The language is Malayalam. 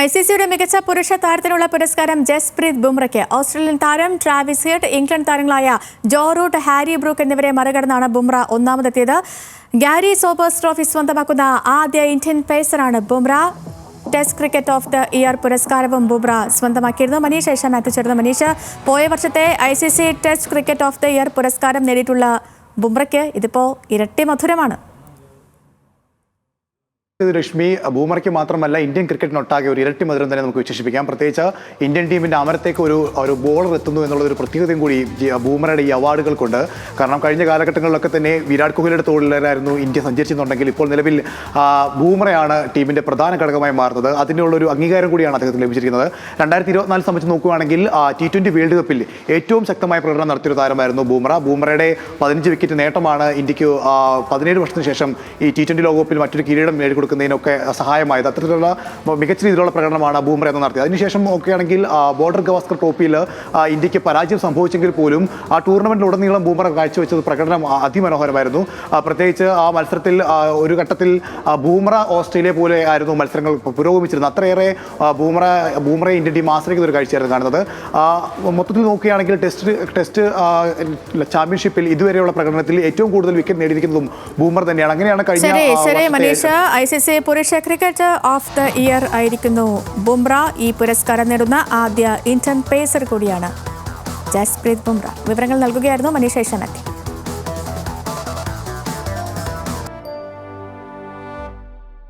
ഐ സി സിയുടെ മികച്ച പുരുഷ താരത്തിനുള്ള പുരസ്കാരം ജസ്പ്രീത് ബുംറയ്ക്ക്. ഓസ്ട്രേലിയൻ താരം ട്രാവിസ് ഹിട്ട് ഇംഗ്ലണ്ട് താരങ്ങളായ ജോ റൂട്ട് ഹാരി ബ്രൂക്ക് എന്നിവരെ മറികടന്നാണ് ബുംറ ഒന്നാമതെത്തിയത്. ഗാരി സോബേഴ്സ് ട്രോഫി സ്വന്തമാക്കുന്ന ആദ്യ Indian പേസറാണ് Bumrah. Test cricket of the year പുരസ്കാരവും ബുംറ സ്വന്തമാക്കിയിരുന്നു. മനീഷ് ഏഷ്യ എത്തിച്ചേർന്നു മനീഷ് പോയ വർഷത്തെ I C C test cricket of the year പുരസ്കാരം നേടിയിട്ടുള്ള ബുംറയ്ക്ക് ഇതിപ്പോൾ ഇരട്ടി മധുരമാണ്. ഇത് രശ്മി ബൂമറയ്ക്ക് മാത്രമല്ല ഇന്ത്യൻ ക്രിക്കറ്റിനൊട്ടാകെ ഒരു ഇരട്ടി മധുരം തന്നെ നമുക്ക് വിശേഷിപ്പിക്കാം. പ്രത്യേകിച്ച് ഇന്ത്യൻ ടീമിന്റെ അമരത്തേക്ക് ഒരു ഒരു ബോളർ എത്തുന്നു എന്നുള്ളൊരു പ്രത്യേകതയും കൂടി ബൂമറയുടെ ഈ അവാർഡുകൾക്കുണ്ട്. കാരണം കഴിഞ്ഞ കാലഘട്ടങ്ങളിലൊക്കെ തന്നെ വിരാട് കോഹ്ലിയുടെ തോളിലായിരുന്നു ഇന്ത്യ സഞ്ചരിച്ചിട്ടുണ്ടെങ്കിൽ ഇപ്പോൾ നിലവിൽ ബൂമറയാണ് ടീമിന്റെ പ്രധാന ഘടകമായി മാറുന്നത്. അതിനുള്ള ഒരു അംഗീകാരം കൂടിയാണ് അദ്ദേഹത്തിന് ലഭിച്ചിരിക്കുന്നത്. രണ്ടായിരത്തി ഇരുപത്തിനാല് സംബന്ധിച്ച് നോക്കുകയാണെങ്കിൽ ടി ട്വന്റി വേൾഡ് കപ്പിൽ ഏറ്റവും ശക്തമായ പ്രകടനം നടത്തിയൊരു താരമായിരുന്നു ബൂമറ. ബൂമറയുടെ പതിനഞ്ച് വിക്കറ്റ് നേട്ടമാണ് ഇന്ത്യയ്ക്ക് പതിനേഴ് വർഷത്തിന് ശേഷം ഈ ടി ട്വന്റി ലോകകപ്പിൽ മറ്റൊരു കിരീടം നേടിക്കൊടുക്കുന്നതിനൊക്കെ സഹായമായത്. അത്തരത്തിലുള്ള മികച്ച രീതിയിലുള്ള പ്രകടനമാണ് ബൂമ്ര എന്ന് നടത്തിയത്. അതിനുശേഷം ഒക്കെയാണെങ്കിൽ ബോർഡർ ഗവാസ്കർ ട്രോഫിയിൽ ഇന്ത്യയ്ക്ക് പരാജയം സംഭവിച്ചെങ്കിൽ പോലും ആ ടൂർണമെന്റിലുടനീളം ബൂമറ കാഴ്ചവെച്ചത് പ്രകടനം അതിമനോഹരമായിരുന്നു. പ്രത്യേകിച്ച് ആ മത്സരത്തിൽ ഒരു ഘട്ടത്തിൽ ബൂമ്ര ബൂമറ ഓസ്ട്രേലിയ പോലെ ആയിരുന്നു മത്സരങ്ങൾ പുരോഗമിച്ചിരുന്നത്. അത്രയേറെ Bumrah Bumrah India Indian team ആശ്രയിക്കുന്ന ഒരു കാഴ്ചയായിരുന്നു കാണുന്നത്. മൊത്തത്തിൽ നോക്കുകയാണെങ്കിൽ ടെസ്റ്റ് ടെസ്റ്റ് ചാമ്പ്യൻഷിപ്പിൽ ഇതുവരെയുള്ള പ്രകടനത്തിൽ ഏറ്റവും കൂടുതൽ വിക്കറ്റ് നേടിയിരിക്കുന്നതും ബൂമർ തന്നെയാണ്. അങ്ങനെയാണ് കഴിഞ്ഞ ശരി ആ, ശരി വർഷത്തെ മനീഷ് ഐ സി സി പുരുഷ ക്രിക്കറ്റ് ഓഫ് ദ ഇയർ ആയിരിക്കുന്നു. ബുംറ ഈ പുരസ്കാരം നേടുന്ന ആദ്യ ഇന്ത്യൻ പേസർ കൂടിയാണ്. ജസ്പ്രീത് ബുംറ. വിവരങ്ങൾ നൽകുകയായിരുന്നു മനീഷ് ഏഷ്യാനെത്തി